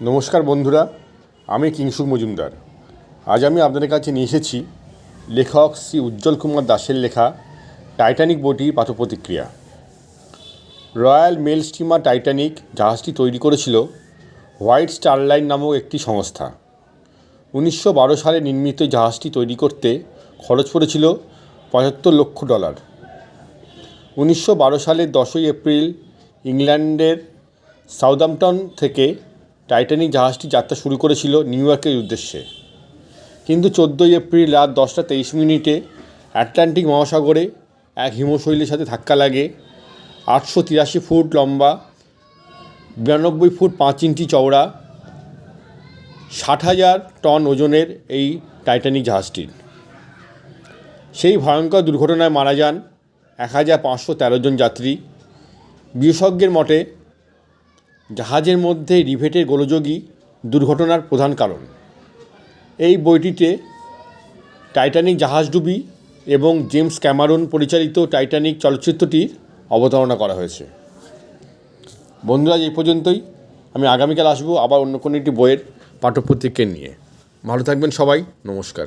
নমস্কার বন্ধুরা, আমি কিংসুক মজুমদার। আজ আমি আপনাদের কাছে নিয়ে এসেছি লেখক শ্রী উজ্জ্বল কুমার দাসের লেখা টাইটানিক বইটির পাঠ প্রতিক্রিয়া রয়্যাল মেল স্টিমার টাইটানিক জাহাজটি তৈরি করেছিল হোয়াইট স্টার লাইন নামক একটি সংস্থা। উনিশশো বারো সালে নির্মিত জাহাজটি তৈরি করতে খরচ পড়েছিল পঁচাত্তর লক্ষ ডলার। উনিশশো বারো সালের দশই এপ্রিল ইংল্যান্ডের সাউদাম্পটন থেকে টাইটানিক জাহাজটি যাত্রা শুরু করেছিল নিউ ইয়র্কের উদ্দেশ্যে। কিন্তু চোদ্দোই এপ্রিল রাত দশটা তেইশ মিনিটে আটলান্টিক মহাসাগরে এক হিমশৈলের সাথে ধাক্কা লাগে। আটশো তিরাশি ফুট লম্বা, বিরানব্বই ফুট পাঁচ ইঞ্চি চওড়া, ষাট হাজার টন ওজনের এই টাইটানিক জাহাজটির। সেই ভয়ঙ্কর দুর্ঘটনায় মারা যান এক হাজার পাঁচশো তেরো জন যাত্রী। বিশেষজ্ঞের মতে জাহাজের মধ্যে রিভেটের গোলযোগই দুর্ঘটনার প্রধান কারণ। এই বইটিতে টাইটানিক জাহাজডুবি এবং জেমস ক্যামারন পরিচালিত টাইটানিক চলচ্চিত্রটির অবতারণা করা হয়েছে। বন্ধুরা, এই পর্যন্তই। আমি আগামীকাল আসব আবার অন্য কোনো একটি বইয়ের পাঠ্যপুস্তিকে নিয়ে। ভালো থাকবেন সবাই। নমস্কার।